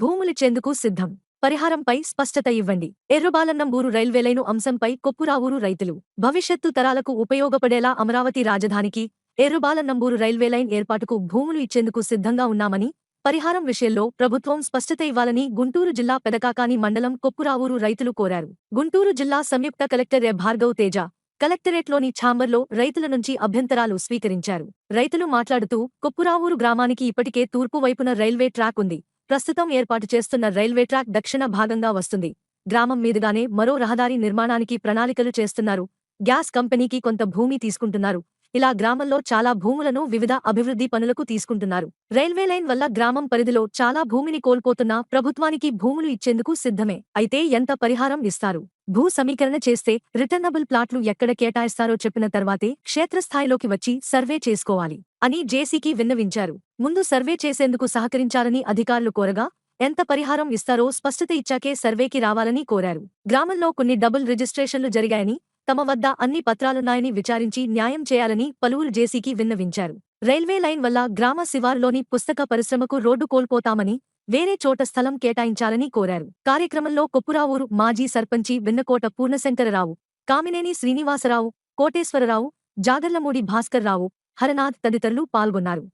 భూములిచ్చేందుకు సిద్ధం. పరిహారంపై స్పష్టత ఇవ్వండి. ఎర్రబాలన్నంబూరు రైల్వేలైను అంశంపై కొప్పురావూరు రైతులు. భవిష్యత్తు తరాలకు ఉపయోగపడేలా అమరావతి రాజధానికి ఎర్రబాలన్నంబూరు రైల్వే లైన్ ఏర్పాటుకు భూములు ఇచ్చేందుకు సిద్ధంగా ఉన్నామని పరిహారం విషయంలో ప్రభుత్వం స్పష్టత ఇవ్వాలని గుంటూరు జిల్లా పెదకాకాని మండలం కొప్పురావూరు రైతులు కోరారు. గుంటూరు జిల్లా సంయుక్త కలెక్టర్ ఎ. భార్గవ్ తేజ కలెక్టరేట్లోని ఛాంబర్లో రైతుల నుంచి అభ్యంతరాలు స్వీకరించారు. రైతులు మాట్లాడుతూ కొప్పురావూరు గ్రామానికి ఇప్పటికే తూర్పు వైపున రైల్వే ట్రాక్ ఉంది. ప్రస్తుతం ఏర్పాటు చేస్తున్న రైల్వే ట్రాక్ దక్షిణ భాగంగా వస్తుంది. గ్రామం మీదుగానే మరో రహదారి నిర్మాణానికి ప్రణాళికలు చేస్తున్నారు. గ్యాస్ కంపెనీకి కొంత భూమి తీసుకుంటున్నారు. ఇలా గ్రామంలో చాలా భూములను వివిధ అభివృద్ధి పనులకు తీసుకుంటున్నారు. రైల్వే లైన్ వల్ల గ్రామం పరిధిలో చాలా భూమిని కోల్పోతున్నా ప్రభుత్వానికి భూములు ఇచ్చేందుకు సిద్ధమే. అయితే ఎంత పరిహారం ఇస్తారు? భూ సమీకరణ చేస్తే రిటర్నబుల్ ప్లాట్లు ఎక్కడ కేటాయిస్తారో చెప్పిన తర్వాతే క్షేత్రస్థాయిలోకి వచ్చి సర్వే చేసుకోవాలి అని జేసీకి విన్నవించారు. ముందు సర్వే చేసేందుకు సహకరించాలని అధికారులు కోరగా ఎంత పరిహారం ఇస్తారో స్పష్టత ఇచ్చాకే సర్వేకి రావాలని కోరారు. గ్రామంలో కొన్ని డబుల్ రిజిస్ట్రేషన్లు జరిగాయని తమ వద్ద అన్ని పత్రాలున్నాయని విచారించి న్యాయం చేయాలని పలువురు జేసీకి విన్నవించారు. రైల్వే లైన్ వల్ల గ్రామ శివారులోని పుస్తక పరిశ్రమకు రోడ్డు కోల్పోతామని వేరే చోట స్థలం కేటాయించాలని కోరారు. కార్యక్రమంలో కొప్పురావూరు మాజీ సర్పంచి విన్నకోట పూర్ణశంకరరావు కామినేని శ్రీనివాసరావు కోటేశ్వరరావు జాగర్లమూడి భాస్కర్రావు హరనాథ్ తదితరులు పాల్గొన్నారు.